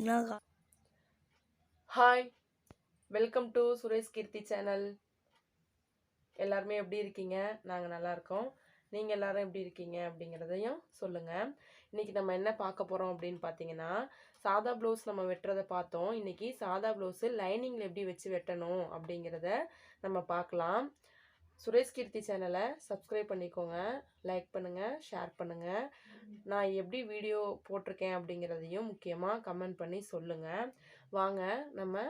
பார்த்தீங்கன்னா hi welcome to Suresh Keerthi channel எல்லாருமே எப்படி இருக்கீங்க? நாங்கள் நல்லா இருக்கோம். நீங்கள் எல்லாரும் எப்படி இருக்கீங்க அப்படிங்கிறதையும் சொல்லுங்கள் இன்றைக்கி நம்ம என்ன பார்க்க போகிறோம் அப்படின்னு பார்த்தீங்கன்னா சாதா ப்ளவுஸ் நம்ம வெட்டுறதை பார்த்தோம். இன்றைக்கி சாதா ப்ளவுஸு லைனிங்கில் எப்படி வச்சு வெட்டணும் அப்படிங்கிறத நம்ம பார்க்கலாம். சுரேஷ் கீர்த்தி சேனலை சப்ஸ்கிரைப் பண்ணிக்கோங்க லைக் பண்ணுங்கள் ஷேர் பண்ணுங்கள் நான் எப்படி வீடியோ போட்டிருக்கேன் அப்படிங்கிறதையும் முக்கியமாக கமெண்ட் பண்ணி சொல்லுங்கள் வாங்க நம்ம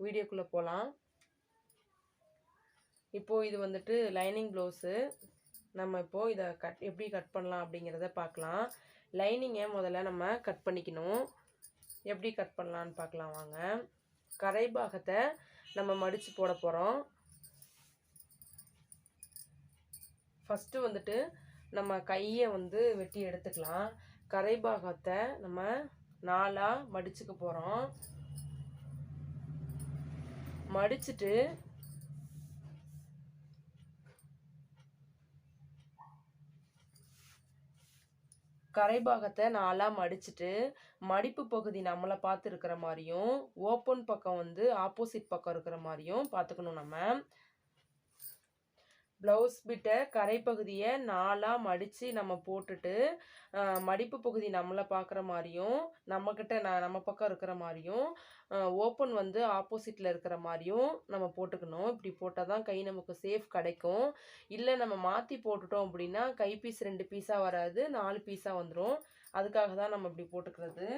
வீடியோக்குள்ளே போகலாம் இப்போது இது வந்துட்டு லைனிங் ப்ளவுஸு நம்ம இப்போது இதை கட் எப்படி கட் பண்ணலாம் அப்படிங்கிறத பார்க்கலாம். லைனிங்கை முதல்ல நம்ம கட் பண்ணிக்கணும். எப்படி கட் பண்ணலான்னு பார்க்கலாம் வாங்க. கரை பாகத்தை நம்ம மடித்து போட போகிறோம் ஃபஸ்ட்டு வந்துட்டு நம்ம கையை வந்து வெட்டி எடுத்துக்கலாம். கரை பாகத்தை நம்ம நாலாக மடிச்சுக்க போகிறோம் மடிச்சுட்டு கரைபாகத்தை நாலாக மடிச்சுட்டு மடிப்பு பகுதி நம்மளை பார்த்து இருக்கிற மாதிரியும் ஓப்பன் பக்கம் வந்து ஆப்போசிட் பக்கம் இருக்கிற மாதிரியும் பார்த்துக்கணும் நம்ம. ப்ளவுஸ் பிட்டை கரைப்பகுதியை நாலாக மடித்து நம்ம போட்டுட்டு மடிப்பு பகுதி நம்மளை பார்க்குற மாதிரியும் நம்மக்கிட்ட ந நம்ம பக்கம் இருக்கிற மாதிரியும் ஓப்பன் வந்து ஆப்போசிட்டில் இருக்கிற மாதிரியும் நம்ம போட்டுக்கணும். இப்படி போட்டால் தான் கை நமக்கு சேஃப் கிடைக்கும். இல்லை நம்ம மாற்றி போட்டுட்டோம் அப்படின்னா கை பீஸ் ரெண்டு பீஸாக வராது நாலு பீஸாக வந்துடும் அதுக்காக தான் நம்ம இப்படி போட்டுக்கிறது.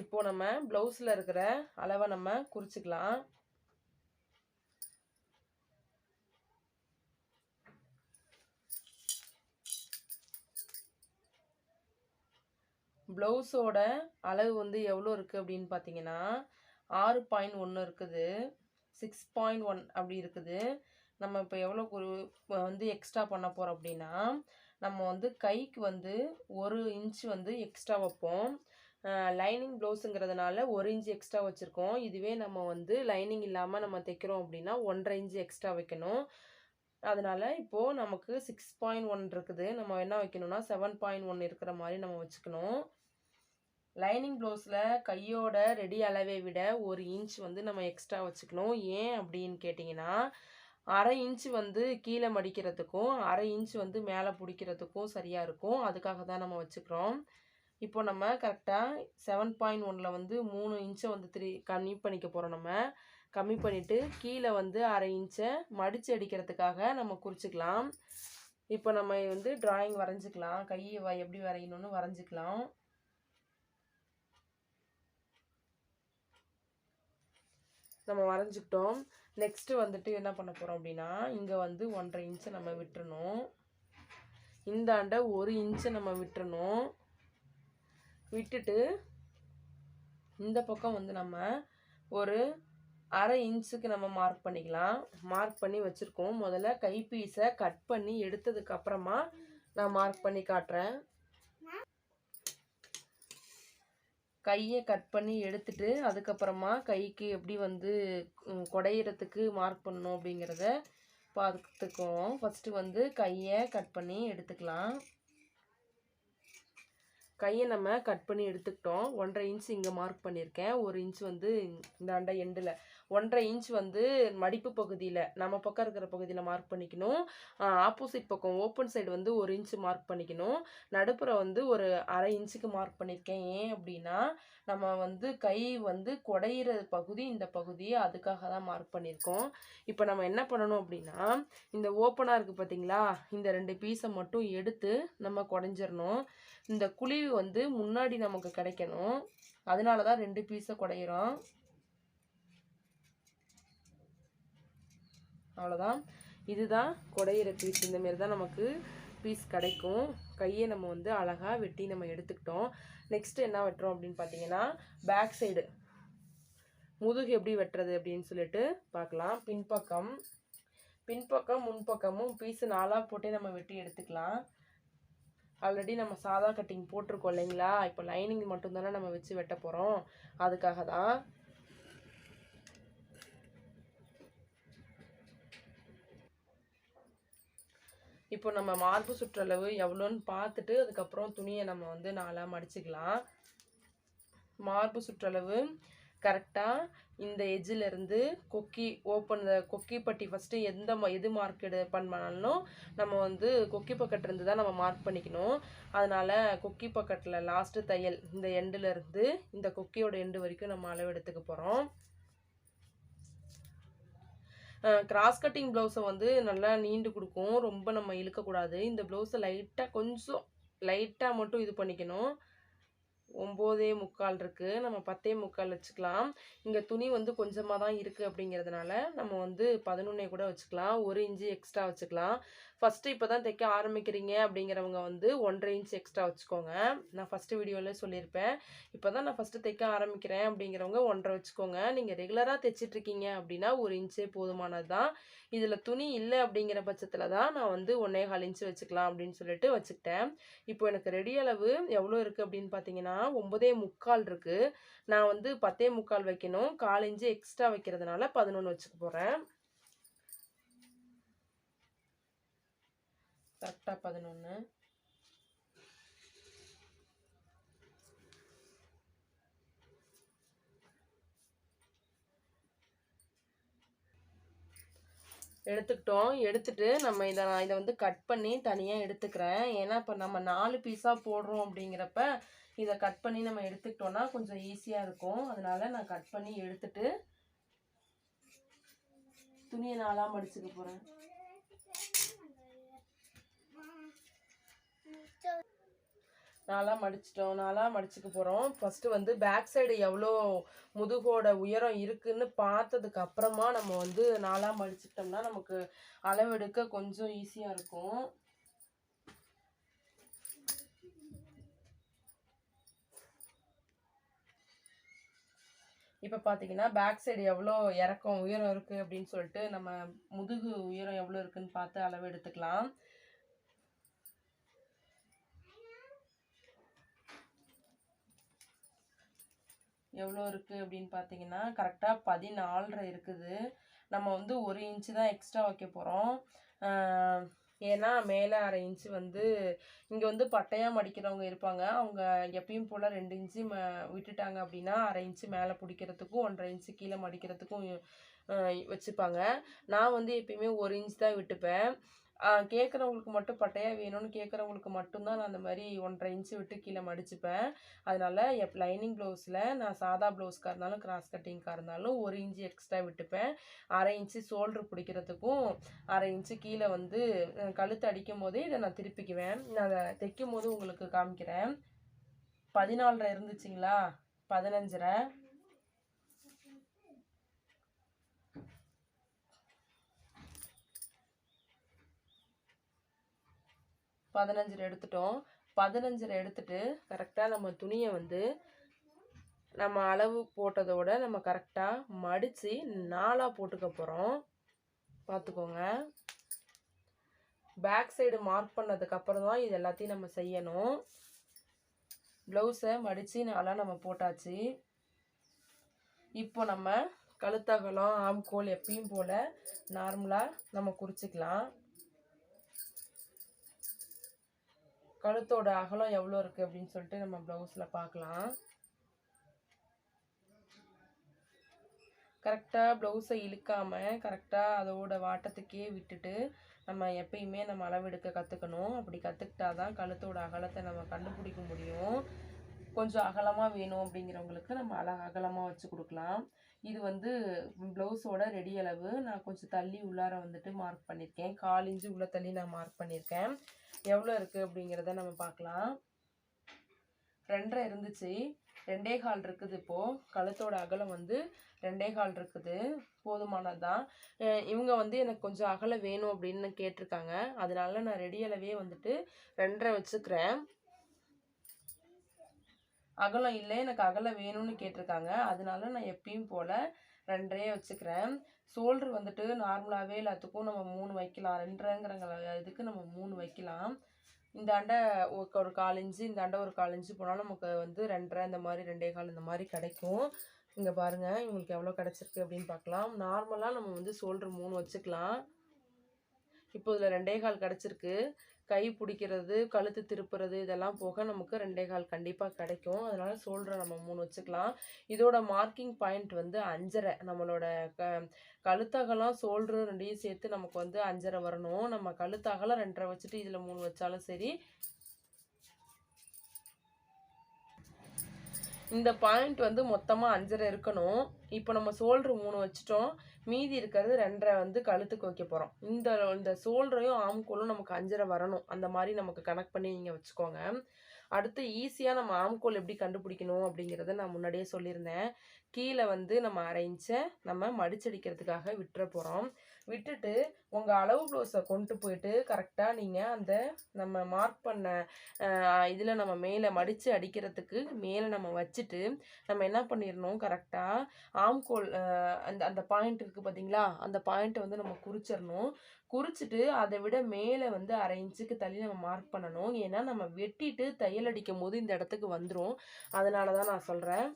இப்போ நம்ம ப்ளவுஸில் இருக்கிற அளவை நம்ம குறிச்சிக்கலாம். ப்ளவுஸோட அளவு வந்து எவ்வளோ இருக்குது அப்படின்னு பார்த்தீங்கன்னா ஆறு பாயிண்ட் ஒன்று இருக்குது. சிக்ஸ் பாயிண்ட் ஒன் அப்படி இருக்குது. நம்ம இப்போ எவ்வளோ ஒரு வந்து எக்ஸ்ட்ரா பண்ண போகிறோம் அப்படின்னா நம்ம வந்து கைக்கு வந்து ஒரு இன்ச் வந்து எக்ஸ்ட்ரா வைப்போம். லைனிங் ப்ளவுஸுங்கிறதுனால ஒரு இன்ச் எக்ஸ்ட்ரா வச்சுருக்கோம். இதுவே நம்ம வந்து லைனிங் இல்லாமல் நம்ம தைக்கிறோம் அப்படின்னா ஒன்றரை இன்ச்சு எக்ஸ்ட்ரா வைக்கணும். அதனால் இப்போது நமக்கு சிக்ஸ் பாயிண்ட் ஒன் இருக்குது. நம்ம என்ன வைக்கணும்னா செவன் பாயிண்ட் ஒன் இருக்கிற மாதிரி நம்ம வச்சுக்கணும். லைனிங் ப்ளவுஸில் கையோட ரெடி அளவை விட ஒரு இன்ச் வந்து நம்ம எக்ஸ்ட்ரா வச்சுக்கணும். ஏன் அப்படின்னு கேட்டிங்கன்னா அரை இன்ச் வந்து கீழே மடிக்கிறதுக்கும் அரை இன்ச் வந்து மேலே பிடிக்கிறதுக்கும் சரியாக இருக்கும். அதுக்காக தான் நம்ம வச்சுக்கிறோம். இப்போ நம்ம கரெக்டாக செவன் பாயிண்ட் ஒனில் வந்து மூணு இன்ச்சை வந்து த்ரீ கம்மி பண்ணிக்க போகிறோம் நம்ம. கம்மி பண்ணிவிட்டு கீழே வந்து அரை இன்ச்சை மடித்து அடிக்கிறதுக்காக நம்ம குறிச்சிக்கலாம். இப்போ நம்ம வந்து டிராயிங் வரைஞ்சிக்கலாம். கையை வ எப்படி வரையணும்னு வரைஞ்சிக்கலாம். நம்ம வரைஞ்சிக்கிட்டோம். நெக்ஸ்ட்டு வந்துட்டு என்ன பண்ண போகிறோம் அப்படின்னா இங்கே வந்து ஒன்றரை இன்ச்சை நம்ம விட்டுறணும். இந்தாண்ட ஒரு இன்ச்சை நம்ம விட்டுறணும். விட்டுட்டு இந்த பக்கம் வந்து நம்ம ஒரு அரை இன்ச்சுக்கு நம்ம மார்க் பண்ணிக்கலாம். மார்க் பண்ணி வச்சுருக்கோம். முதல்ல கைப்பீஸை கட் பண்ணி எடுத்ததுக்கு அப்புறமா நான் மார்க் பண்ணி காட்டுறேன். கையை கட் பண்ணி எடுத்துட்டு அதுக்கப்புறமா கைக்கு எப்படி வந்து குடையிறதுக்கு மார்க் பண்ணணும் அப்படிங்கிறத பார்த்துக்குவோம் ஃபஸ்ட்டு வந்து கையை கட் பண்ணி எடுத்துக்கலாம். கையை நம்ம கட் பண்ணி எடுத்துக்கிட்டோம். ஒன்றரை இன்ச் இங்கே மார்க் பண்ணியிருக்கேன். ஒரு இன்ச் வந்து இந்தாண்ட எண்டில் ஒன்றரை இன்ச் வந்து மடிப்பு பகுதியில் நம்ம பக்கம் இருக்கிற பகுதியில் மார்க் பண்ணிக்கணும். ஆப்போசிட் பக்கம் ஓப்பன் சைடு வந்து ஒரு இன்ச் மார்க் பண்ணிக்கணும். நடுப்புற வந்து ஒரு அரை இன்ச்சுக்கு மார்க் பண்ணியிருக்கேன் ஏன் அப்படின்னா நம்ம வந்து கை வந்து குடையிற பகுதி இந்த பகுதி அதுக்காக தான் மார்க் பண்ணியிருக்கோம் இப்போ நம்ம என்ன பண்ணணும் அப்படின்னா இந்த ஓப்பனாக இருக்குது பார்த்தீங்களா? இந்த ரெண்டு பீஸை மட்டும் எடுத்து நம்ம குடைஞ்சிடணும் இந்த குழிவு வந்து முன்னாடி நமக்கு கிடைக்கணும். அதனால தான் ரெண்டு பீஸை குடையிறோம். அவ்வளோதான் இதுதான் குடையிற பீஸ் இந்த மாரி தான் நமக்கு பீஸ் கிடைக்கும். கையை நம்ம வந்து அழகாக வெட்டி நம்ம எடுத்துக்கிட்டோம். நெக்ஸ்ட்டு என்ன வெட்டுறோம் அப்படின்னு பார்த்தீங்கன்னா பேக் சைடு முதுகு எப்படி வெட்டுறது அப்படின்னு சொல்லிட்டு பார்க்கலாம். பின்பக்கம். பின்பக்கம் முன்பக்கமும் பீஸு நாலாக போட்டே நம்ம வெட்டி எடுத்துக்கலாம். ஆல்ரெடி நம்ம சாதா கட்டிங் போட்டிருக்கோம் இல்லைங்களா? இப்போ லைனிங் மட்டும்தானே நம்ம வச்சு வெட்ட போகிறோம் அதுக்காக தான் இப்போ நம்ம மார்பு சுற்றளவு எவ்வளோன்னு பார்த்துட்டு அதுக்கப்புறம் துணியை நம்ம வந்து நாலாக மடிச்சுக்கலாம். மார்பு சுற்றளவு கரெக்டாக இந்த எஜ்ஜிலேருந்து கொக்கி ஓப்பன் கொக்கி பட்டி ஃபஸ்ட்டு எந்த ம- எது மார்க் எடு பண்ணாலும் நம்ம வந்து கொக்கி பக்கத்துலேருந்து தான் நம்ம மார்க் பண்ணிக்கணும். அதனால் கொக்கி பக்கெட்டில் லாஸ்ட்டு தையல் இந்த எண்டுலேருந்து இந்த கொக்கியோட எண்டு வரைக்கும் நம்ம அளவு எடுத்துக்க போகிறோம் கிராஸ் கட்டிங் ப்ளவுஸை வந்து நல்லா நீண்டு கொடுக்கும். ரொம்ப நம்ம இழுக்கக்கூடாது. இந்த ப்ளவுஸை லைட்டாக கொஞ்சம் லைட்டாக மட்டும் இது பண்ணிக்கணும். ஒம்போதே முக்கால் இருக்குது நம்ம பத்தே முக்கால் வச்சுக்கலாம். இங்கே துணி வந்து கொஞ்சமாக தான் இருக்குது அப்படிங்கிறதுனால நம்ம வந்து பதினொன்னே கூட வச்சுக்கலாம். ஒரு இன்ச்சு எக்ஸ்ட்ரா வச்சுக்கலாம். ஃபஸ்ட்டு இப்போ தான் தைக்க ஆரம்பிக்கிறீங்க அப்படிங்கிறவங்க வந்து ஒன்றரை இன்ச் எக்ஸ்ட்ரா வச்சுக்கோங்க. நான் ஃபஸ்ட்டு வீடியோவில் சொல்லியிருப்பேன். இப்போ தான் நான் ஃபஸ்ட்டு தைக்க ஆரம்பிக்கிறேன் அப்படிங்கிறவங்க ஒன்றரை வச்சுக்கோங்க. நீங்கள் ரெகுலராக தைச்சிட்ருக்கீங்க அப்படின்னா ஒரு இன்ச்சே போதுமானது தான் இதில் துணி இல்லை அப்படிங்கிற பட்சத்தில் தான் நான் வந்து ஒன்றே கால் இன்ச்சு வச்சுக்கலாம் அப்படின்னு சொல்லிட்டு வச்சுக்கிட்டேன். இப்போ எனக்கு ரெடி அளவு எவ்வளோ இருக்குது அப்படின்னு பார்த்தீங்கன்னா ஒம்பதே முக்கால் இருக்குது நான் வந்து பத்தே முக்கால் வைக்கணும். கால் இன்ச்சு எக்ஸ்ட்ரா வைக்கிறதுனால பதினொன்று வச்சுக்க போகிறேன் கரெக்டாக பதினொன்று எடுத்துக்கிட்டோம். எடுத்துட்டு நம்ம இதை நான் இதை வந்து கட் பண்ணி தனியாக எடுத்துக்கிறேன். ஏன்னா இப்போ நம்ம நாலு பீஸாக போடுறோம் அப்படிங்கிறப்ப இதை கட் பண்ணி நம்ம எடுத்துக்கிட்டோம்னா கொஞ்சம் ஈஸியாக இருக்கும். அதனால் நான் கட் பண்ணி எடுத்துட்டு துணியை நாளாக மடிச்சுக்க போகிறேன் நாளாக மடிச்சிட்டோம் நாளாக மடிச்சுக்க போகிறோம் ஃபஸ்ட்டு வந்து பேக் சைடு எவ்வளோ முதுகோட உயரம் இருக்குதுன்னு பார்த்ததுக்கு அப்புறமா நம்ம வந்து நாளாக மடிச்சிட்டோம்னா நமக்கு அளவெடுக்க கொஞ்சம் ஈஸியாக இருக்கும். இப்போ பார்த்தீங்கன்னா பேக் சைடு எவ்வளோ இறக்கம் உயரம் இருக்குது அப்படின்னு சொல்லிட்டு நம்ம முதுகு உயரம் எவ்வளோ இருக்குன்னு பார்த்து அளவு எடுத்துக்கலாம். எவ்வளோ இருக்குது அப்படின்னு பார்த்தீங்கன்னா கரெக்டாக பதினாலரை இருக்குது. நம்ம வந்து ஒரு இன்ச்சு தான் எக்ஸ்ட்ரா வைக்க போகிறோம் ஏன்னா மேலே அரை இன்ச்சு வந்து இங்கே வந்து பட்டையாக மடிக்கிறவங்க இருப்பாங்க. அவங்க எப்பயும் போல் ரெண்டு இன்ச்சு ம விட்டுட்டாங்க அப்படின்னா அரை இன்ச்சு மேலே பிடிக்கிறதுக்கும் ஒன்றரை இன்ச்சு கீழே மடிக்கிறதுக்கும் வச்சுப்பாங்க. நான் வந்து எப்பயுமே ஒரு இன்ச் தான் விட்டுப்பேன். கேட்குறவங்களுக்கு மட்டும் பட்டையாக வேணும்னு கேட்குறவங்களுக்கு மட்டும்தான் நான் அந்த மாதிரி ஒன்றரை இன்ச்சு விட்டு கீழே மடிச்சுப்பேன். அதனால எப் லைனிங் ப்ளவுஸில் நான் சாதா ப்ளவுஸ்க்காக இருந்தாலும் கிராஸ் கட்டிங்காக இருந்தாலும் ஒரு இன்ச்சு எக்ஸ்ட்ரா விட்டுப்பேன். அரை இன்ச்சு ஷோல்ட்ரு பிடிக்கிறதுக்கும் அரை இன்ச்சு கீழே வந்து கழுத்து அடிக்கும் போதே இதை நான் திருப்பிக்குவேன். நான் அதை தைக்கும் போது உங்களுக்கு காமிக்கிறேன். பதினாலரை இருந்துச்சுங்களா? பதினஞ்சரை. பதினஞ்சரை எடுத்துட்டோம். பதினஞ்சரை எடுத்துட்டு கரெக்டாக நம்ம துணியை வந்து நம்ம அளவு போட்டதோட நம்ம கரெக்டாக மடித்து நாலாக போட்டுக்க போகிறோம் பார்த்துக்கோங்க. பேக் சைடு மார்க் பண்ணதுக்கப்புறம் தான் இது எல்லாத்தையும் நம்ம செய்யணும். ப்ளவுஸை மடித்து நாளாக நம்ம போட்டாச்சு. இப்போ நம்ம கழுத்தகலம் ஆம்கோல் எப்பயும் போல் நார்மலாக நம்ம குறிச்சிக்கலாம். கழுத்தோட அகலம் எவ்வளோ இருக்குது அப்படின்னு சொல்லிட்டு நம்ம ப்ளவுஸில் பார்க்கலாம். கரெக்டாக ப்ளவுஸை இழுக்காமல் கரெக்டாக அதோட வாட்டத்துக்கே விட்டுட்டு நம்ம எப்பயுமே நம்ம அளவெடுக்க கற்றுக்கணும் அப்படி கற்றுக்கிட்டா தான் கழுத்தோட அகலத்தை நம்ம கண்டுபிடிக்க முடியும். கொஞ்சம் அகலமாக வேணும் அப்படிங்கிறவங்களுக்கு நம்ம அழ அகலமாக வச்சு கொடுக்கலாம். இது வந்து ப்ளவுஸோட ரெடி அளவு. நான் கொஞ்சம் தள்ளி உள்ளார வந்துட்டு மார்க் பண்ணியிருக்கேன் கால் இன்ச்சு உள்ள தள்ளி நான் மார்க் பண்ணியிருக்கேன் எவ்வளோ இருக்குது அப்படிங்கிறத நம்ம பார்க்கலாம். ரெண்டரை இருந்துச்சு. ரெண்டே கால் இருக்குது இப்போது கழுத்தோட அகலம் வந்து ரெண்டே கால் இருக்குது. போதுமானது தான் இவங்க வந்து எனக்கு கொஞ்சம் அகலம் வேணும் அப்படின்னு கேட்டிருக்காங்க. அதனால நான் ரெடி அளவே வந்துட்டு ரெண்டரை வச்சுக்கிறேன். அகலம் இல்லை எனக்கு அகலம் வேணும்னு கேட்டிருக்காங்க. அதனால நான் எப்பயும் போல் ரெண்டரையே வச்சுக்கிறேன். ஷோல்டர் வந்துட்டு நார்மலாகவே எல்லாத்துக்கும் நம்ம மூணு வைக்கலாம். ரெண்டரைங்கிற இதுக்கு நம்ம மூணு வைக்கலாம். இந்த அண்டை ஒரு காலஞ்சு இந்த அண்டை ஒரு கால் போனாலும் நமக்கு வந்து ரெண்டரை இந்த மாதிரி ரெண்டே கால் இந்த மாதிரி கிடைக்கும். இங்கே பாருங்கள் இவங்களுக்கு எவ்வளோ கிடச்சிருக்கு அப்படின்னு பார்க்கலாம். நார்மலாக நம்ம வந்து ஷோல்டர் மூணு வச்சுக்கலாம். இப்போ இதில் ரெண்டே கால் கிடச்சிருக்கு. கை பிடிக்கிறது கழுத்து திருப்புறது இதெல்லாம் போக நமக்கு ரெண்டே கால் கண்டிப்பாக கிடைக்கும். அதனால சோல்டரை நம்ம மூணு வச்சுக்கலாம். இதோட மார்க்கிங் பாயிண்ட் வந்து அஞ்சரை. நம்மளோட க கழுத்தகலாம் ஷோல்டரும் ரெண்டையும் சேர்த்து நமக்கு வந்து அஞ்சரை வரணும். நம்ம கழுத்தகலம் ரெண்டரை வச்சுட்டு இதில் மூணு வச்சாலும் சரி இந்த பாயிண்ட் வந்து மொத்தமாக அஞ்சரை இருக்கணும். இப்போ நம்ம சோல்ட்ரு மூணு வச்சுட்டோம். மீதி இருக்கிறது ரெண்டரை வந்து கழுத்துக்கு வைக்க போகிறோம் இந்த இந்த சோல்டரையும் ஆம்கோலும் நமக்கு அஞ்சரை வரணும். அந்த மாதிரி நமக்கு கனெக்ட் பண்ணி நீங்கள் வச்சுக்கோங்க. அடுத்து ஈஸியாக நம்ம ஆம்கோல் எப்படி கண்டுபிடிக்கணும் அப்படிங்கிறத நான் முன்னாடியே சொல்லியிருந்தேன். கீழே வந்து நம்ம அரை நம்ம மடிச்சடிக்கிறதுக்காக விட்டுற போகிறோம் விட்டுட்டு உங்கள் அளவு ப்ளவுஸை கொண்டு போயிட்டு கரெக்டாக நீங்கள் அந்த நம்ம மார்க் பண்ண இதில் நம்ம மேலே மடித்து அடிக்கிறதுக்கு மேலே நம்ம வச்சுட்டு நம்ம என்ன பண்ணிடணும் கரெக்டாக ஆம்கோல் அந்த அந்த பாயிண்ட் இருக்குது பார்த்தீங்களா அந்த பாயிண்ட்டை வந்து நம்ம குறிச்சிடணும் குறிச்சிட்டு அதை விட மேலே வந்து அரை இன்ச்சுக்கு தள்ளி நம்ம மார்க் பண்ணணும். ஏன்னா நம்ம வெட்டிட்டு தையல் அடிக்கும் போது இந்த இடத்துக்கு வந்துடும் அதனால தான் நான் சொல்கிறேன்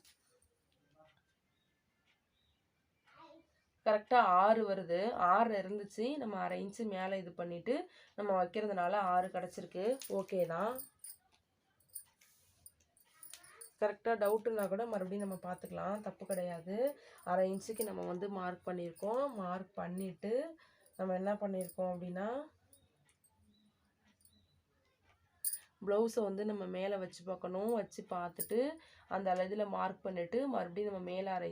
கரெக்டாக ஆறு வருது. ஆறு இருந்துச்சு. நம்ம அரை இன்ச்சு மேலே இது பண்ணிவிட்டு நம்ம வைக்கிறதுனால ஆறு கிடச்சிருக்கு. ஓகே தான். கரெக்டாக டவுட்டுனா கூட மறுபடியும் நம்ம பார்த்துக்கலாம். தப்பு கிடையாது. அரை இன்ச்சுக்கு நம்ம வந்து மார்க் பண்ணியிருக்கோம். மார்க் பண்ணிவிட்டு நம்ம என்ன பண்ணியிருக்கோம் அப்படின்னா ப்ளவுஸை வந்து நம்ம மேலே வச்சு பார்க்கணும். வச்சு பார்த்துட்டு அந்த இதில் மார்க் பண்ணிவிட்டு மறுபடியும் நம்ம மேலே அரை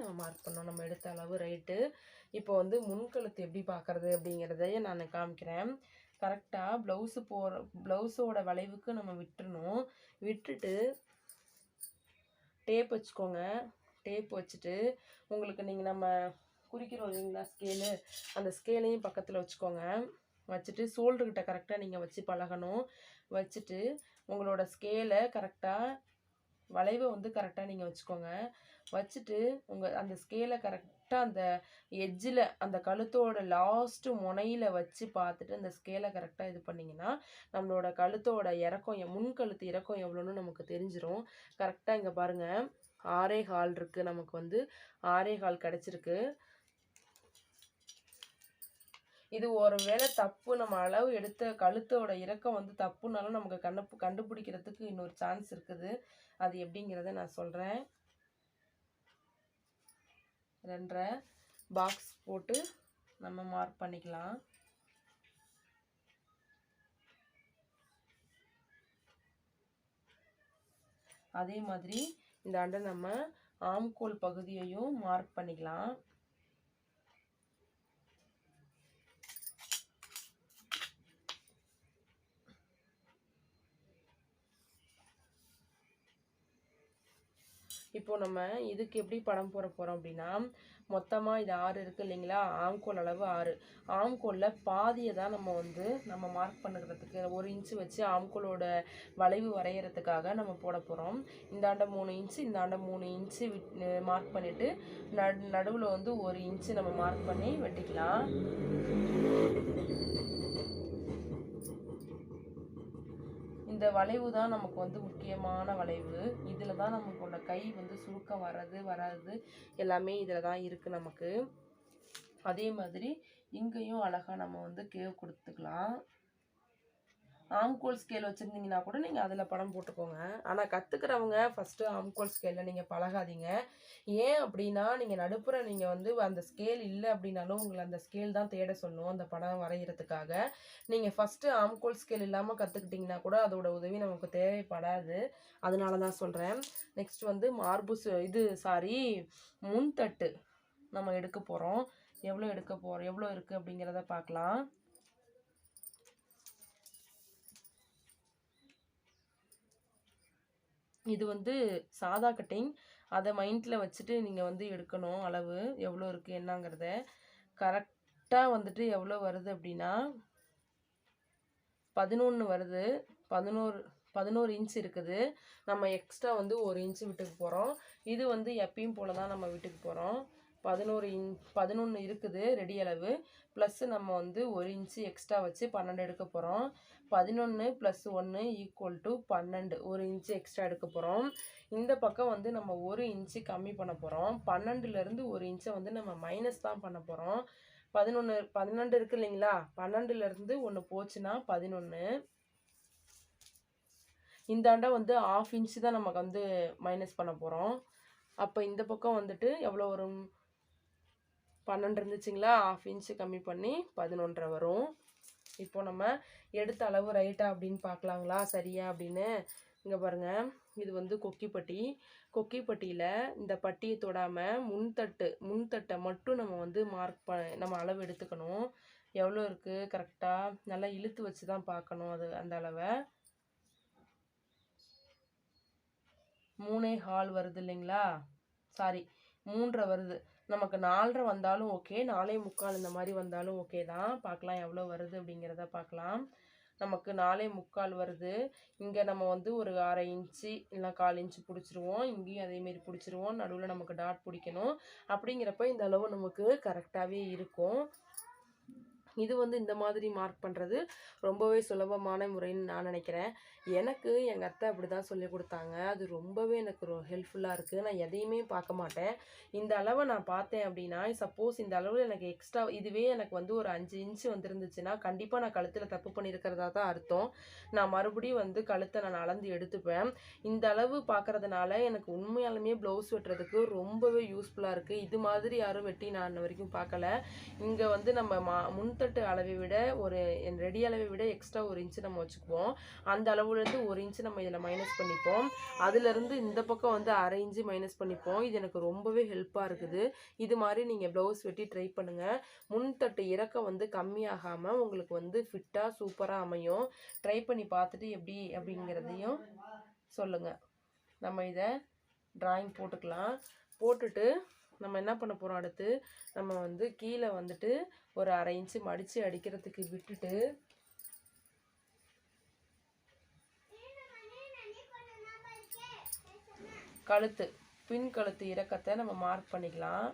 நம்ம மார்க் பண்ணோம் நம்ம எடுத்த அளவு ரைட்டு இப்போ வந்து முன்கழுத்து எப்படி பார்க்குறது அப்படிங்கிறதையும் நான் காமிக்கிறேன். கரெக்டாக ப்ளவுஸு போகிற ப்ளவுஸோட வளைவுக்கு நம்ம விட்டுறணும். விட்டுட்டு டேப் வச்சுக்கோங்க. டேப் வச்சுட்டு உங்களுக்கு நீங்கள் நம்ம குறிக்கிறோம் இல்லைங்களா? ஸ்கேலு அந்த ஸ்கேலையும் பக்கத்தில் வச்சுக்கோங்க. வச்சுட்டு ஷோல்டர்கிட்ட கரெக்டாக நீங்கள் வச்சு பழகணும். வச்சுட்டு உங்களோட ஸ்கேலை கரெக்டாக வளைவை வந்து கரெக்டாக நீங்கள் வச்சுக்கோங்க. வச்சுட்டு உங்கள் அந்த ஸ்கேலை கரெக்டாக அந்த எஜ்ஜில் அந்த கழுத்தோட லாஸ்ட்டு முனையில் வச்சு பார்த்துட்டு அந்த ஸ்கேலை கரெக்டாக இது பண்ணிங்கன்னா நம்மளோட கழுத்தோட இறக்கம் முன் கழுத்து இறக்கம் எவ்வளோன்னு நமக்கு தெரிஞ்சிடும் கரெக்டாக இங்கே பாருங்கள் ஆரே ஹால் இருக்குது நமக்கு வந்து ஆரே ஹால் கிடச்சிருக்கு. இது ஒரு வேளை தப்பு நம்ம அளவு எடுத்த கழுத்தோட இறக்கம் வந்து தப்புனாலும் நமக்கு கண்டு கண்டுபிடிக்கிறதுக்கு இன்னொரு சான்ஸ் இருக்குது. அது எப்படிங்கிறத நான் சொல்கிறேன் ரெண்டரை பாக்ஸ் போட்டு நம்ம மார்க் பண்ணிக்கலாம். அதே மாதிரி இந்த அண்டை நம்ம ஆம்கோல் பகுதியையும் மார்க் பண்ணிக்கலாம். இப்போ நம்ம இதுக்கு எப்படி படம் போட போகிறோம் அப்படின்னா மொத்தமாக இது ஆறு இருக்குது இல்லைங்களா? ஆம்கோல் அளவு ஆறு. ஆம்கோலில் பாதியை தான் நம்ம வந்து நம்ம மார்க் பண்ணுறதுக்கு ஒரு இன்ச்சு வச்சு ஆம்கோலோட வளைவு வரைகிறதுக்காக நம்ம போட போகிறோம் இந்தாண்ட மூணு இன்ச்சு இந்தாண்ட மூணு இன்ச்சு விட் மார்க் பண்ணிவிட்டு நடு நடுவில் வந்து ஒரு இன்ச்சு நம்ம மார்க் பண்ணி வெட்டிக்கலாம். இந்த வளைவு தான் நமக்கு வந்து முக்கியமான வளைவு. இதில் தான் நமக்கு கை வந்து சுருக்கம் வர்றது வராது. எல்லாமே இதில் தான் இருக்குது நமக்கு. அதே மாதிரி இங்கேயும் அழகாக நம்ம வந்து கேவ் கொடுத்துக்கலாம். ஆம்கோல் ஸ்கேல் வச்சுருந்தீங்கன்னா கூட நீங்கள் அதில் படம் போட்டுக்கோங்க. ஆனால் கற்றுக்கிறவங்க ஃபஸ்ட்டு ஆம்கோல் ஸ்கேலில் நீங்கள் பழகாதீங்க. ஏன் அப்படின்னா நீங்கள் நடுப்புற நீங்கள் வந்து அந்த ஸ்கேல் இல்லை அப்படின்னாலும் உங்களை அந்த ஸ்கேல் தான் தேட சொல்லணும் அந்த படம் வரைகிறதுக்காக நீங்கள் ஃபஸ்ட்டு ஆம்கோல் ஸ்கேல் இல்லாமல் கற்றுக்கிட்டிங்கன்னா கூட அதோட உதவி நமக்கு தேவைப்படாது. அதனால தான் சொல்கிறேன் நெக்ஸ்ட் வந்து மார்பு இது சாரி முன்தட்டு நம்ம எடுக்க போகிறோம் எவ்வளோ எடுக்க போகிறோம் எவ்வளோ இருக்குது அப்படிங்கிறத பார்க்கலாம். இது வந்து சாதா கட்டிங். அதை மைண்டில் வச்சுட்டு நீங்கள் வந்து எடுக்கணும். அளவு எவ்வளோ இருக்குது என்னங்கிறத. கரெக்டாக வந்துட்டு எவ்வளோ வருது அப்படின்னா பதினொன்று வருது. பதினோரு பதினோரு இன்ச் இருக்குது. நம்ம எக்ஸ்ட்ரா வந்து ஒரு இன்ச் விட்டுக்கு போகிறோம் இது வந்து எப்பயும் போல் தான் நம்ம வீட்டுக்கு போகிறோம் பதினோரு இன் பதினொன்று இருக்குது ரெடி அளவு. ப்ளஸ்ஸு நம்ம வந்து ஒரு இன்ச்சு எக்ஸ்ட்ரா வச்சு பன்னெண்டு எடுக்க போகிறோம் பதினொன்று ப்ளஸ் ஒன்று ஈக்குவல் டு பன்னெண்டு. ஒரு இன்ச்சு எக்ஸ்ட்ரா எடுக்க போகிறோம் இந்த பக்கம் வந்து நம்ம ஒரு இன்ச்சு கம்மி பண்ண போகிறோம் பன்னெண்டுலேருந்து ஒரு இன்ச்சை வந்து நம்ம மைனஸ் தான் பண்ண போகிறோம் பதினொன்று பன்னெண்டு இருக்கு இல்லைங்களா? பன்னெண்டுலேருந்து ஒன்று போச்சுன்னா பதினொன்று இந்தாண்டா வந்து ஆஃப் இன்ச்சு தான் நமக்கு வந்து மைனஸ் பண்ண போகிறோம் அப்போ இந்த பக்கம் வந்துட்டு எவ்வளோ வரும்? பன்னெண்டு இருந்துச்சுங்களா? ஆஃப் இன்ச்சு கம்மி பண்ணி பதினொன்றரை வரும். இப்போ நம்ம எடுத்த அளவு ரைட்டா அப்படின்னு பார்க்கலாங்களா? சரியா அப்படின்னு? இங்கே பாருங்க. இது வந்து கொக்கிப்பட்டி. கொக்கிப்பட்டியில் இந்த பட்டியை தொடாமல் முன்தட்டு முன்தட்டை மட்டும் நம்ம வந்து மார்க் ப நம்ம அளவு எடுத்துக்கணும். எவ்வளோ இருக்குது கரெக்டாக நல்லா இழுத்து வச்சு தான் பார்க்கணும் அது அந்த அளவை. மூணே ஹால் வருது இல்லைங்களா? சாரி மூன்றரை வருது. நமக்கு நாலரை வந்தாலும் ஓகே நாலே முக்கால் இந்த மாதிரி வந்தாலும் ஓகே தான். பார்க்கலாம் எவ்வளோ வருது அப்படிங்கிறத பார்க்கலாம். நமக்கு நாலே முக்கால் வருது. இங்கே நம்ம வந்து ஒரு அரை இன்ச்சு இல்லை கால் இன்ச்சு பிடிச்சிருவோம். இங்கேயும் அதேமாரி பிடிச்சிருவோம். நடுவில் நமக்கு டாட் பிடிக்கணும். அப்படிங்கிறப்ப இந்த அளவு நமக்கு கரெக்டாகவே இருக்கும். இது வந்து இந்த மாதிரி மார்க் பண்ணுறது ரொம்பவே சுலபமான முறைன்னு நான் நினைக்கிறேன். எனக்கு எங்கள் அத்தை அப்படி தான் சொல்லி கொடுத்தாங்க. அது ரொம்பவே எனக்கு ரொ ஹெல்ப்ஃபுல்லாக இருக்குது நான் எதையுமே பார்க்க மாட்டேன். இந்த அளவை நான் பார்த்தேன் அப்படின்னா சப்போஸ் இந்த அளவில் எனக்கு எக்ஸ்ட்ரா இதுவே எனக்கு வந்து ஒரு அஞ்சு இன்ச்சு வந்துருந்துச்சுன்னா கண்டிப்பாக நான் கழுத்தில் தப்பு பண்ணியிருக்கிறதா தான் அர்த்தம். நான் மறுபடியும் வந்து கழுத்தை நான் அளந்து எடுத்துப்பேன். இந்த அளவு பார்க்கறதுனால எனக்கு உண்மையாலுமே ப்ளவுஸ் வெட்டுறதுக்கு ரொம்பவே யூஸ்ஃபுல்லாக இருக்குது இது மாதிரி யாரும் வெட்டி நான் இன்ன வரைக்கும் பார்க்கல. இங்கே வந்து நம்ம மா முன் முன்தட்டு அளவை விட ஒரு ரெடி அளவை விட எக்ஸ்ட்ரா ஒரு இன்ச்சு நம்ம வச்சுக்குவோம். அந்த அளவுலேருந்து ஒரு இன்ச்சு நம்ம இதில் மைனஸ் பண்ணிப்போம். அதுலேருந்து இந்த பக்கம் வந்து அரை இன்ச்சு மைனஸ் பண்ணிப்போம். இது எனக்கு ரொம்பவே ஹெல்ப்பாக இருக்குது. இது மாதிரி நீங்கள் ப்ளவுஸ் வெட்டி ட்ரை பண்ணுங்கள் முன்தட்டு இறக்கம் வந்து கம்மியாகாமல் உங்களுக்கு வந்து ஃபிட்டாக சூப்பராக அமையும். ட்ரை பண்ணி பார்த்துட்டு எப்படி அப்படிங்கிறதையும் சொல்லுங்கள் நம்ம இதை ட்ராயிங் போட்டுக்கலாம். போட்டுட்டு நம்ம என்ன பண்ண போகிறோம் அடுத்து? நம்ம வந்து கீழே வந்துட்டு ஒரு அரை இன்ச்சு மடித்து அடிக்கிறதுக்கு விட்டுட்டு கழுத்து பின் கழுத்து இறக்கத்தை நம்ம மார்க் பண்ணிக்கலாம்.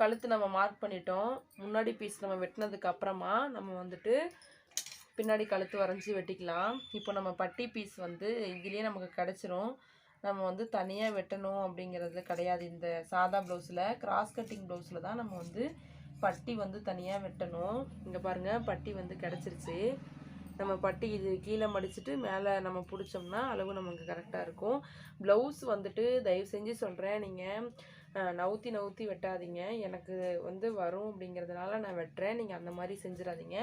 கழுத்து நம்ம மார்க் பண்ணிட்டோம். முன்னாடி பீஸ் நம்ம வெட்டினதுக்கு அப்புறமா நம்ம வந்துட்டு பின்னாடி கழுத்து வரைஞ்சி வெட்டிக்கலாம். இப்போ நம்ம பட்டி பீஸ் வந்து இதுலேயே நமக்கு கிடச்சிரும். நம்ம வந்து தனியாக வெட்டணும் அப்படிங்கிறதுல கிடையாது. இந்த சாதா ப்ளவுஸில் கிராஸ் கட்டிங் ப்ளவுஸில் தான் நம்ம வந்து பட்டி வந்து தனியாக வெட்டணும். இங்கே பாருங்கள் பட்டி வந்து கிடச்சிருச்சு. நம்ம பட்டி இது கீழே மடிச்சுட்டு மேலே நம்ம பிடிச்சோம்னா அளவு நமக்கு கரெக்டாக இருக்கும். ப்ளவுஸ் வந்துட்டு தயவு செஞ்சு சொல்கிறேன் நீங்கள் நவுத்தி நவுத்தி வெட்டாதீங்க. எனக்கு வந்து வரும் அப்படிங்கிறதுனால நான் வெட்டுறேன். நீங்கள் அந்த மாதிரி செஞ்சிடாதீங்க.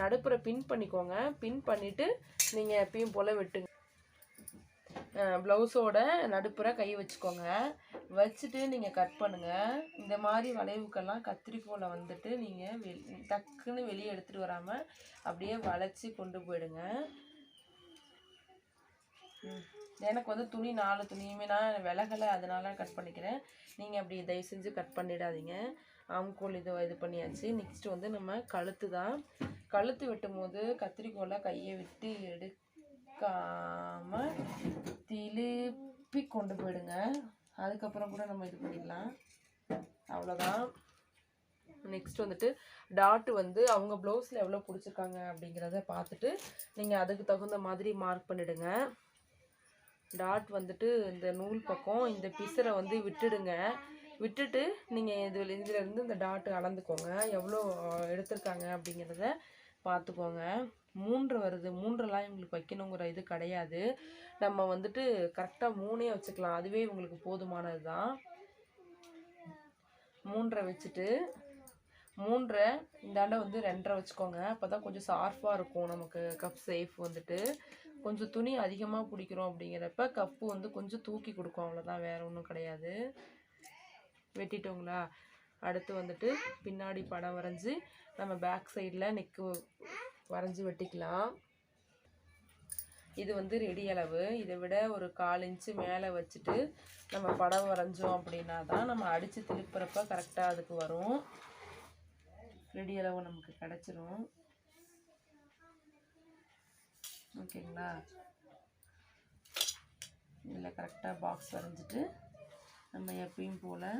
நடுப்புற பின் பண்ணிக்கோங்க. பின் பண்ணிவிட்டு நீங்கள் எப்பயும் போல் வெட்டுங்க. ப்ளவுஸோட நடுப்புற கை வச்சுக்கோங்க. வச்சுட்டு நீங்கள் கட் பண்ணுங்கள் இந்த மாதிரி வளைவுக்கெல்லாம் கத்திரிக்கோலை வந்துட்டு நீங்கள் வெ டக்குன்னு வெளியே எடுத்துகிட்டு வராமல் அப்படியே வளைச்சி கொண்டு போயிடுங்க. எனக்கு வந்து துணி நாலு துணியுமே நான் விலகலை அதனால கட் பண்ணிக்கிறேன். நீங்கள் அப்படி தயவு செஞ்சு கட் பண்ணிடாதீங்க. ஆம்கோல் இது இது பண்ணியாச்சு. நெக்ஸ்ட் வந்து நம்ம கழுத்து தான். கழுத்து வெட்டும் போது கத்திரிக்கோலை கையை விட்டு எடு எடுக்காம திருப்பி கொண்டு போயிடுங்க. அதுக்கப்புறம் கூட நம்ம இது பண்ணிடலாம். அவ்வளோதான் நெக்ஸ்ட் வந்துட்டு டாட் வந்து அவங்க ப்ளவுஸில் எவ்வளோ பிடிச்சிருக்காங்க அப்படிங்கிறத பார்த்துட்டு நீங்கள் அதுக்கு தகுந்த மாதிரி மார்க் பண்ணிடுங்க. டாட் வந்துட்டு இந்த நூல் பக்கம் இந்த பிசரை வந்து விட்டுடுங்க. விட்டுட்டு நீங்கள் இதில் இதிலேருந்து இந்த டாட் அளந்துக்கோங்க. எவ்வளோ எடுத்திருக்காங்க அப்படிங்கிறத பார்த்துக்கோங்க. மூன்று வருது மூன்றெல்லாம் இவங்களுக்கு வைக்கணுங்கிற இது கிடையாது. நம்ம வந்துட்டு கரெக்டாக மூணே வச்சுக்கலாம். அதுவே இவங்களுக்கு போதுமானது தான் மூன்றரை வச்சுட்டு மூன்றை இந்தாண்ட வந்து ரெண்டரை வச்சுக்கோங்க. அப்போ தான் கொஞ்சம் ஷார்ஃபாக இருக்கும் நமக்கு. கப் சேஃப் வந்துட்டு. கொஞ்சம் துணி அதிகமாக பிடிக்கிறோம் அப்படிங்கிறப்ப கப்பு வந்து கொஞ்சம் தூக்கி கொடுக்கும். அவ்வளோதான் வேறு ஒன்றும் கிடையாது. வெட்டிட்டோங்களா? அடுத்து வந்துட்டு பின்னாடி படம் வரைஞ்சி நம்ம பேக் சைடில் நெக்கு வரைஞ்சி வெட்டிக்கலாம். இது வந்து ரெடி அளவு. இதை விட ஒரு கால் இன்ச்சு மேலே வச்சுட்டு நம்ம படம் வரைஞ்சோம் அப்படின்னா தான் நம்ம அடித்து திருப்புறப்ப கரெக்டாக அதுக்கு வரும். ரெடி அளவு நமக்கு கிடச்சிரும். ஓகேங்களா? இதில் கரெக்டாக பாக்ஸ் வரைஞ்சிட்டு நம்ம எப்பயும் போல்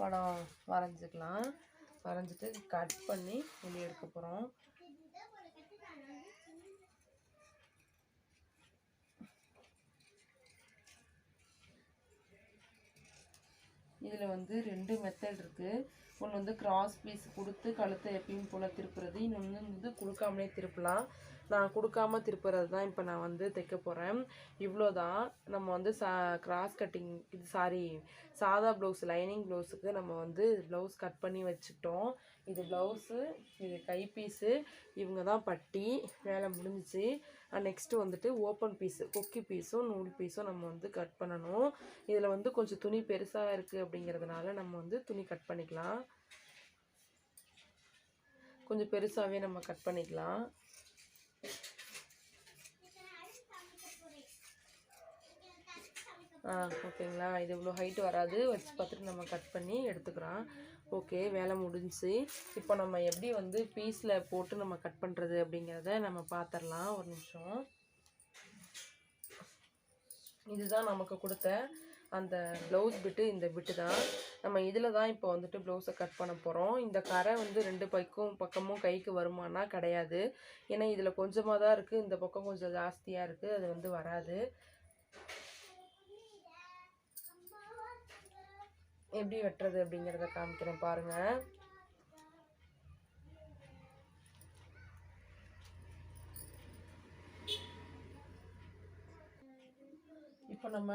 படம் வரைஞ்சிக்கலாம். வரைஞ்சிட்டு கட் பண்ணி வெளியே எடுக்க போகிறோம் இதில் வந்து ரெண்டு மெத்தட் இருக்குது ஒன்று வந்து கிராஸ் பீஸ் கொடுத்து கழுத்தை எப்பயும் போல் திருப்புறது இன்னொன்று வந்து கொடுக்காமலே திருப்பலாம். நான் கொடுக்காம திருப்புறது தான் இப்போ நான் வந்து தைக்க போகிறேன் இவ்வளோ தான் நம்ம வந்து சா கிராஸ் கட்டிங் இது சாரி சாதா ப்ளவுஸ் லைனிங் ப்ளவுஸுக்கு நம்ம வந்து ப்ளவுஸ் கட் பண்ணி வச்சுக்கிட்டோம் இது ப்ளவுஸு இது கை பீஸு இவங்க தான் பட்டி வேலை முடிஞ்சிச்சு. நெக்ஸ்ட்டு வந்துட்டு ஓப்பன் பீஸு கொக்கி பீஸும் நூல் பீஸும் நம்ம வந்து கட் பண்ணணும். இதில் வந்து கொஞ்சம் துணி பெருசாக இருக்குது அப்படிங்கிறதுனால நம்ம வந்து துணி கட் பண்ணிக்கலாம். கொஞ்சம் பெருசாகவே நம்ம கட் பண்ணிக்கலாம். ஆ ஓகேங்களா. இது இவ்வளோ ஹைட் வராது. வச்சு பார்த்துட்டு நம்ம கட் பண்ணி எடுத்துக்கிறோம் ஓகே வேலை முடிஞ்சுச்சு. இப்போ நம்ம எப்படி வந்து பீஸில் போட்டு நம்ம கட் பண்ணுறது அப்படிங்கிறத நம்ம பார்த்துடலாம். ஒரு நிமிஷம். இதுதான் நமக்கு கொடுத்த அந்த ப்ளவுஸ் பிட்டு இந்த பிட்டு தான். நம்ம இதில் தான் இப்போ வந்துட்டு ப்ளவுஸை கட் பண்ண போகிறோம் இந்த கரை வந்து ரெண்டு பைக்கும் பக்கமும் கைக்கு வருமானா கிடையாது. ஏன்னா இதில் கொஞ்சமாக தான் இருக்குது இந்த பக்கம் கொஞ்சம் ஜாஸ்தியாக இருக்குது அது வந்து வராது. எப்படி வெட்டுறது அப்படிங்கிறத காமிக்கிறேன் பாருங்கள் இப்போ நம்ம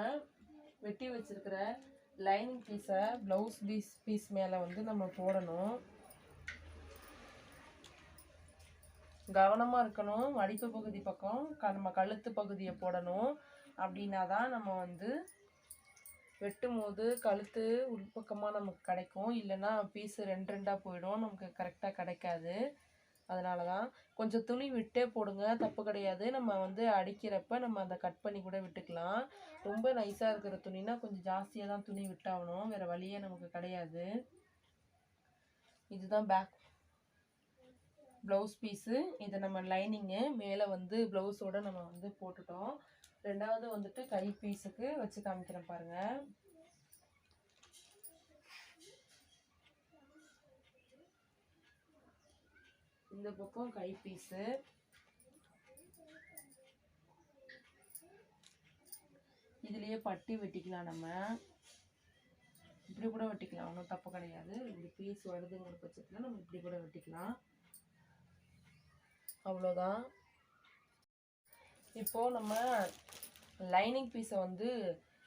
வெட்டி வச்சிருக்கிற லைனிங் பீஸை ப்ளவுஸ் பீஸ் பீஸ் மேலே வந்து நம்ம போடணும். கவனமாக இருக்கணும். மடிப்பு பகுதி பக்கம் க நம்ம கழுத்து பகுதியை போடணும். அப்படின்னா தான் நம்ம வந்து வெட்டும் போது கழுத்து உள்பக்கமாக நமக்கு கிடைக்கும். இல்லைன்னா பீஸு ரெண்டு ரெண்டாக போயிடும். நமக்கு கரெக்டாக கிடைக்காது. அதனால தான் கொஞ்சம் துணி விட்டே போடுங்க தப்பு கிடையாது. நம்ம வந்து அடிக்கிறப்ப நம்ம அதை கட் பண்ணி கூட விட்டுக்கலாம். ரொம்ப நைஸாக இருக்கிற துணினா கொஞ்சம் ஜாஸ்தியாக தான் துணி விட்டாகணும். வேறு வழியே நமக்கு கிடையாது. இதுதான் பேக் ப்ளவுஸ் பீஸு இதை நம்ம லைனிங்கு மேலே வந்து ப்ளவுஸோட நம்ம வந்து போட்டுட்டோம். ரெண்டாவது வந்துட்டு கை பீஸுக்கு வச்சு காமிக்கிறேன் பாருங்கள் இந்த பக்கம் கை பீஸு பட்டி வெட்டிக்கலாம் நம்ம. இப்படி கூட வெட்டிக்கலாம். ஒன்றும் தப்பு கிடையாது. இப்படி பீஸ் வருதுங்கிற பட்சத்தில் நம்ம இப்படி கூட வெட்டிக்கலாம். அவ்வளோதான் இப்போது நம்ம லைனிங் பீஸை வந்து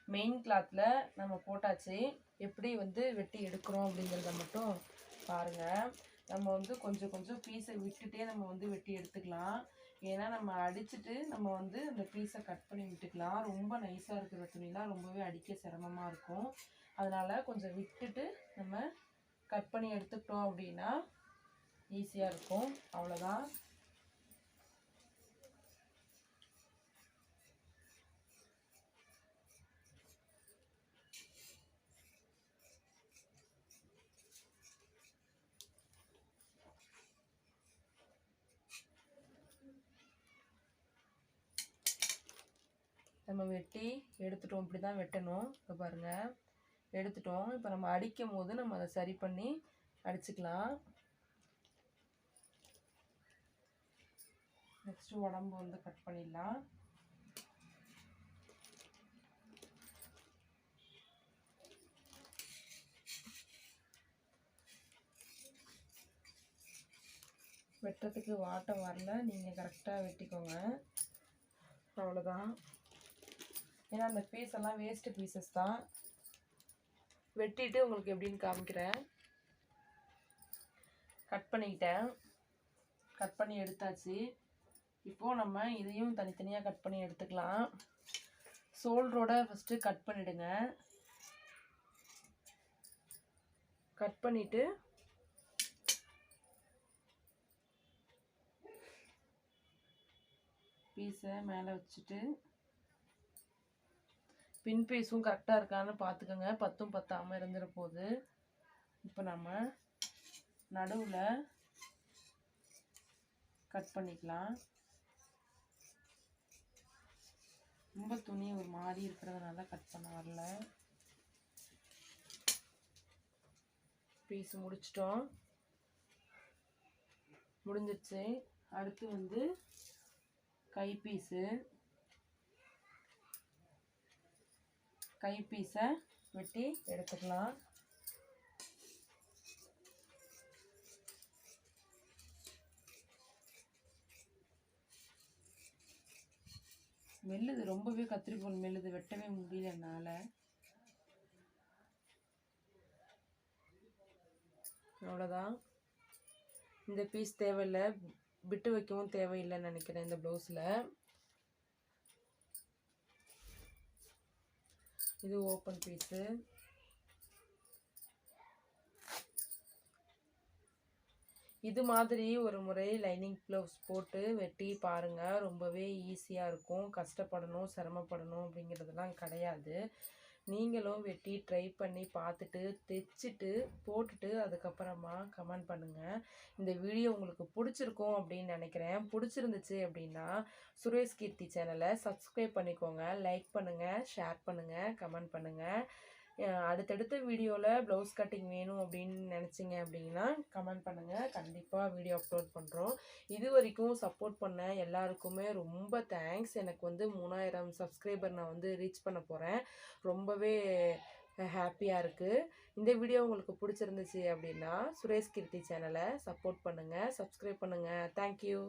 மெயின் கிளாத்தில் நம்ம போட்டாச்சு. எப்படி வந்து வெட்டி எடுக்கிறோம் அப்படிங்கிறத மட்டும் பாருங்கள் நம்ம வந்து கொஞ்சம் கொஞ்சம் பீஸை விட்டுட்டே நம்ம வந்து வெட்டி எடுத்துக்கலாம். ஏன்னா நம்ம அடிச்சுட்டு நம்ம வந்து அந்த பீஸை கட் பண்ணி விட்டுக்கலாம். ரொம்ப நைஸாக இருக்கிற துணிலாம் ரொம்பவே அடிக்க சிரமமாக இருக்கும். அதனால் கொஞ்சம் விட்டுட்டு நம்ம கட் பண்ணி எடுத்துக்கிட்டோம் அப்படின்னா ஈஸியாக இருக்கும். அவ்வளோதான் நம்ம வெட்டி எடுத்துட்டோம் இப்படி தான் வெட்டணும். இப்போ பாருங்கள் எடுத்துட்டோம். இப்போ நம்ம அடிக்கும் போது நம்ம அதை சரி பண்ணி அடிச்சுக்கலாம். நெக்ஸ்ட்டு உடம்பு வந்து கட் பண்ணிடலாம். வெட்டுறதுக்கு வாட்டம் வரல. நீங்கள் கரெக்டாக வெட்டிக்கோங்க. அவ்வளோதான் ஏன்னா அந்த பீஸ் எல்லாம் வேஸ்ட்டு பீசஸ் தான். வெட்டிட்டு உங்களுக்கு எப்படின்னு காமிக்கிறேன். கட் பண்ணிக்கிட்டேன். கட் பண்ணி எடுத்தாச்சு. இப்போது நம்ம இதையும் தனித்தனியாக கட் பண்ணி எடுத்துக்கலாம். ஷோல்டரோட ஃபஸ்ட்டு கட் பண்ணிவிடுங்க கட் பண்ணிவிட்டு பீஸை மேலே வச்சுட்டு பின் பீஸும் கரெக்டாக இருக்கான்னு பார்த்துக்கோங்க பத்தும் பத்தாமல் இருந்துட போகுது இப்போ நம்ம நடுவில் கட் பண்ணிக்கலாம். ரொம்ப துணி ஒரு மாதிரி இருக்கிறதுனால கட் பண்ண வரல. பீஸ் முடிச்சிட்டோம். முடிஞ்சிருச்சு. அடுத்து வந்து கை பீஸு கைப்பீஸை வெட்டி எடுத்துக்கலாம். மெல்லுது ரொம்பவே கத்திரிக்கோள் மெல்லுது வெட்டவே முடியல என்னால். அவ்வளோதான் இந்த பீஸ் தேவையில்லை விட்டு வைக்கவும் தேவையில்லைன்னு நினைக்கிறேன் இந்த ப்ளவுஸில் இது ஓப்பன் பீஸு இது மாதிரி ஒரு முறை லைனிங் ப்ளவுஸ் போட்டு வெட்டி பாருங்கள் ரொம்பவே ஈஸியாக இருக்கும். கஷ்டப்படணும் சிரமப்படணும் அப்படிங்கிறதுலாம் கிடையாது. நீங்களும் வெட்டி ட்ரை பண்ணி பார்த்துட்டு தைச்சிட்டு போட்டுட்டு அதுக்கப்புறமா கமெண்ட் பண்ணுங்கள் இந்த வீடியோ உங்களுக்கு பிடிச்சிருக்கும் அப்படின்னு நினைக்கிறேன். பிடிச்சிருந்துச்சு அப்படின்னா சுரேஷ் கீர்த்தி சேனலை சப்ஸ்கிரைப் பண்ணிக்கோங்க. லைக் பண்ணுங்கள் ஷேர் பண்ணுங்கள் கமெண்ட் பண்ணுங்கள் அடுத்தடுத்த வீடியோவில் ப்ளவுஸ் கட்டிங் வேணும் அப்படின்னு நினச்சிங்க அப்படின்னா கமெண்ட் பண்ணுங்கள் கண்டிப்பாக வீடியோ அப்லோட் பண்ணுறோம் இது வரைக்கும் சப்போர்ட் பண்ண எல்லாருக்குமே ரொம்ப தேங்க்ஸ் எனக்கு வந்து மூணாயிரம் சப்ஸ்கிரைபர் நான் வந்து ரீச் பண்ண போகிறேன் ரொம்பவே ஹாப்பியாக இருக்குது இந்த வீடியோ உங்களுக்கு பிடிச்சிருந்துச்சு அப்படின்னா சுரேஷ் கீர்த்தி சேனலை சப்போர்ட் பண்ணுங்கள் சப்ஸ்கிரைப் பண்ணுங்கள் தேங்க்யூ